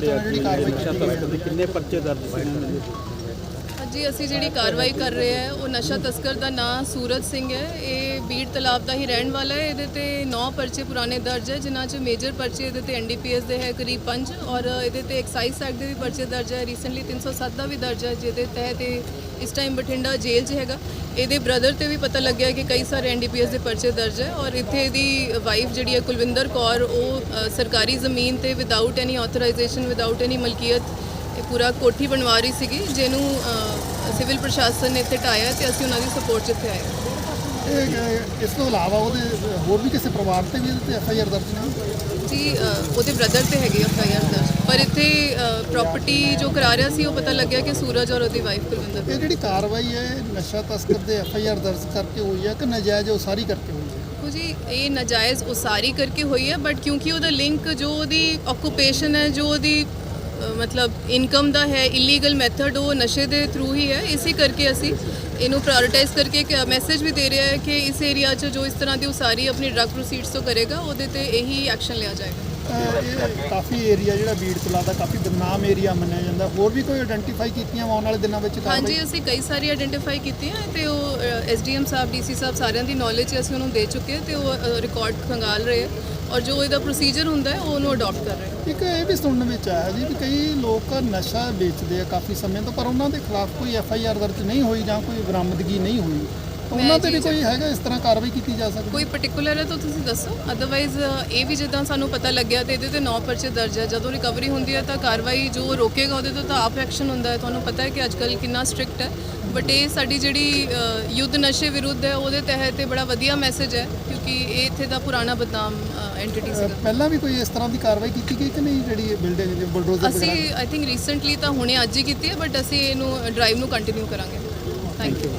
ਕਹਿਣਾ ਚਾਹੁੰਦੇ ਕਿੰਨੇ ਪਰਚੇ ਦਰਜ ਸੀ ਜੀ, ਅਸੀਂ ਜਿਹੜੀ ਕਾਰਵਾਈ ਕਰ ਰਹੇ ਹਾਂ, ਉਹ ਨਸ਼ਾ ਤਸਕਰ ਦਾ ਨਾਂ ਸੂਰਜ ਸਿੰਘ ਹੈ। ਇਹ ਬੀੜ ਤਲਾਬ ਦਾ ਹੀ ਰਹਿਣ ਵਾਲਾ ਹੈ। ਇਹਦੇ ਤੇ 9 ਪਰਚੇ ਪੁਰਾਣੇ ਦਰਜ ਹੈ, ਜਿਨ੍ਹਾਂ 'ਚ ਮੇਜਰ ਪਰਚੇ ਇਹਦੇ ਤੇ ਐਨਡੀਪੀਐਸ ਦੇ ਹੈ, ਕਰੀਬ 5 ਔਰ ਇਹਦੇ ਤੇ ਐਕਸਾਈਜ਼ ਐਕਟ ਦੇ ਵੀ ਪਰਚੇ ਦਰਜ ਹੈ। ਰੀਸੈਂਟਲੀ 307 ਦਾ ਵੀ ਦਰਜ ਹੈ, ਜਿਹਦੇ ਤਹਿਤ ਇਹ ਇਸ ਟਾਈਮ ਬਠਿੰਡਾ ਜੇਲ੍ਹ 'ਚ ਹੈਗਾ। ਇਹਦੇ ਬ੍ਰਦਰ ਤੇ ਵੀ ਪਤਾ ਲੱਗਿਆ ਕਿ ਕਈ ਸਾਰੇ ਐਨਡੀਪੀਐਸ ਦੇ ਪਰਚੇ ਦਰਜ ਹੈ, ਔਰ ਇੱਥੇ ਇਹਦੀ ਵਾਈਫ ਜਿਹੜੀ ਹੈ ਕੁਲਵਿੰਦਰ ਕੌਰ, ਉਹ ਸਰਕਾਰੀ ਜ਼ਮੀਨ ਤੇ without any authorization without any ਮਲਕੀਅਤ ਇਹ ਪੂਰਾ ਕੋਠੀ ਬਣਵਾ ਰਹੀ ਸੀਗੀ ਜਿਹਨੂੰ ਸਿਵਲ ਪ੍ਰਸ਼ਾਸਨ ਨੇ ਇੱਥੇ ਢਾਇਆ ਤੇ ਅਸੀਂ ਉਹਨਾਂ ਦੀ ਸਪੋਰਟ 'ਚ ਇੱਥੇ ਆਏ ਇਹ ਇਸ ਤੋਂ ਇਲਾਵਾ ਉਹਦੇ ਹੋਰ ਵੀ ਕਿਸੇ ਪਰਿਵਾਰ ਤੇ ਵੀ ਇਹਦੇ ਤੇ ਐਫ ਆਈ ਆਰ ਦਰਜ ਨੇ? ਜੀ ਅ, ਉਹਦੇ ਬ੍ਰਦਰ ਤੇ ਹੈਗੇ ਐਫ ਆਈ ਆਰ ਦਰਜ। ਪਰ ਇੱਥੇ ਪ੍ਰਾਪਰਟੀ ਜੋ ਕਰਾ ਰਿਹਾ ਸੀ ਉਹ ਪਤਾ ਲੱਗਿਆ ਕਿ ਸੂਰਜ ਔਰ ਉਹਦੀ ਵਾਈਫ ਕੁਲਵਿੰਦਰ ਇਹ ਜਿਹੜੀ ਕਾਰਵਾਈ ਹੈ ਨਸ਼ਾ ਤਸਕਰ ਦੇ ਐਫ ਆਈ ਆਰ ਦਰਜ ਕਰਕੇ ਹੋਈ ਹੈ ਕਿ ਨਜਾਇਜ਼ ਉਸਾਰੀ ਕਰਕੇ ਹੋਈ ਹੈ? ਦੇਖੋ ਜੀ ਇਹ ਨਾਜਾਇਜ਼ ਉਸਾਰੀ ਕਰਕੇ ਹੋਈ ਹੈ ਬਟ ਕਿਉਂਕਿ ਉਹਦਾ ਲਿੰਕ ਜੋ ਉਹਦੀ ਆਕੂਪੇਸ਼ਨ ਹੈ ਜੋ ਉਹਦੀ ਮਤਲਬ ਇਨਕਮ ਦਾ ਹੈ ਇਲੀਗਲ ਮੈਥਡ ਉਹ ਨਸ਼ੇ ਦੇ ਥਰੂ ਹੀ ਹੈ, ਇਸੇ ਕਰਕੇ ਅਸੀਂ ਇਹਨੂੰ ਪ੍ਰਾਇੋਰਟਾਈਜ਼ ਕਰਕੇ ਇੱਕ ਮੈਸੇਜ ਵੀ ਦੇ ਰਿਹਾ ਹੈ ਕਿ ਇਸ ਏਰੀਆ 'ਚ ਜੋ ਇਸ ਤਰ੍ਹਾਂ ਦੀ ਉਸਾਰੀ ਆਪਣੀ ਡਰੱਗ ਪ੍ਰੋਸੀਡਸ ਤੋਂ ਕਰੇਗਾ, ਉਹਦੇ ਤੇ ਇਹੀ ਐਕਸ਼ਨ ਲਿਆ ਜਾਏਗਾ। ਕਾਫੀ ਏਰੀਆ ਜਿਹੜਾ ਬੀੜ ਤਲਾ ਦਾ ਕਾਫੀ ਬਦਨਾਮ ਏਰੀਆ ਮੰਨਿਆ ਜਾਂਦਾ। ਹੋਰ ਵੀ ਕੋਈ ਆਇਡੈਂਟੀਫਾਈ ਕੀਤੀਆਂ ਆਉਣ ਵਾਲੇ ਦਿਨਾਂ ਵਿੱਚ ਹਾਂਜੀ ਅਸੀਂ ਕਈ ਸਾਰੀ ਆਇਡੈਂਟੀਫਾਈ ਕੀਤੀਆਂ ਤੇ ਉਹ ਐਸਡੀਐਮ ਸਾਹਿਬ ਡੀਸੀ ਸਾਹਿਬ ਸਾਰਿਆਂ ਦੀ ਨੌਲੇਜ ਅਸੀਂ ਉਹਨੂੰ ਦੇ ਚੁੱਕੇ ਹਾਂ ਤੇ ਉਹ ਰਿਕਾਰਡ ਖੰਗਾਲ ਰਹੇ ਆ ਔਰ ਜੋ ਇਹਦਾ ਪ੍ਰੋਸੀਜਰ ਹੁੰਦਾ ਹੈ ਉਹ ਉਹਨੂੰ ਅਡਾਪਟ ਕਰ ਰਹੇ ਇੱਕ ਇਹ ਵੀ ਸੁਣਨ ਵਿੱਚ ਆਇਆ ਜੀ ਵੀ ਕਈ ਲੋਕ ਨਸ਼ਾ ਵੇਚਦੇ ਆ ਕਾਫੀ ਸਮੇਂ ਤੋਂ ਪਰ ਉਹਨਾਂ ਦੇ ਖਿਲਾਫ ਕੋਈ ਐਫ ਆਈ ਆਰ ਦਰਜ ਨਹੀਂ ਹੋਈ ਜਾਂ ਕੋਈ ਬਰਾਮਦਗੀ ਨਹੀਂ ਹੋਈ। ਉਹਨਾਂ ਤੇ ਵੀ ਕੋਈ ਹੈਗਾ ਇਸ ਤਰ੍ਹਾਂ ਕਾਰਵਾਈ ਕੀਤੀ ਜਾ ਸਕਦੀ? ਕੋਈ ਪਾਰਟਿਕੂਲਰ ਹੈ ਤਾਂ ਤੁਸੀਂ ਦੱਸੋ। ਅਦਰਵਾਈਜ਼ ਇਹ ਵੀ ਜਿੱਦਾਂ ਸਾਨੂੰ ਪਤਾ ਲੱਗਿਆ ਤੇ ਇਹਦੇ ਤੇ 9 ਪਰਚੇ ਦਰਜ ਹੈ ਜਦੋਂ ਰਿਕਵਰੀ ਹੁੰਦੀ ਹੈ ਤਾਂ ਕਾਰਵਾਈ ਜੋ ਰੋਕੇਗਾ ਉਹਦੇ ਤੋਂ ਤਾਂ ਆਪ ਐਕਸ਼ਨ ਹੁੰਦਾ ਹੈ। ਤੁਹਾਨੂੰ ਪਤਾ ਹੈ ਕਿ ਅੱਜਕੱਲ ਕਿੰਨਾ ਸਟ੍ਰਿਕਟ ਹੈ। ਬਟ ਇਹ ਸਾਡੀ ਜਿਹੜੀ ਯੁੱਧ ਨਸ਼ੇ ਵਿਰੁੱਧ ਹੈ ਉਹਦੇ ਤਹਿਤ ਇਹ ਬੜਾ ਵਧੀਆ ਮੈਸੇਜ ਹੈ ਕਿਉਂਕਿ ਇਹ ਇੱਥੇ ਦਾ ਪੁਰਾਣਾ ਬਦਨਾਮ ਐਂਟੀਟੀ ਸੀਗਾ। ਪਹਿਲਾਂ ਵੀ ਕੋਈ ਇਸ ਤਰ੍ਹਾਂ ਦੀ ਕਾਰਵਾਈ ਕੀਤੀ ਗਈ ਕਿ ਨਹੀਂ ਜਿਹੜੀ ਬਿਲਡਿੰਗ ਦੇ ਬੁਲਡੋਜ਼ਰ ਅਸੀਂ ਆਈ ਥਿੰਕ ਰੀਸੈਂਟਲੀ ਤਾਂ ਹੁਣੇ ਅੱਜ ਹੀ ਕੀਤੀ ਹੈ ਬਟ ਅਸੀਂ ਇਹਨੂੰ ਡਰਾਈਵ ਨੂੰ ਕੰਟੀਨਿਊ ਕਰਾਂਗੇ। Thank you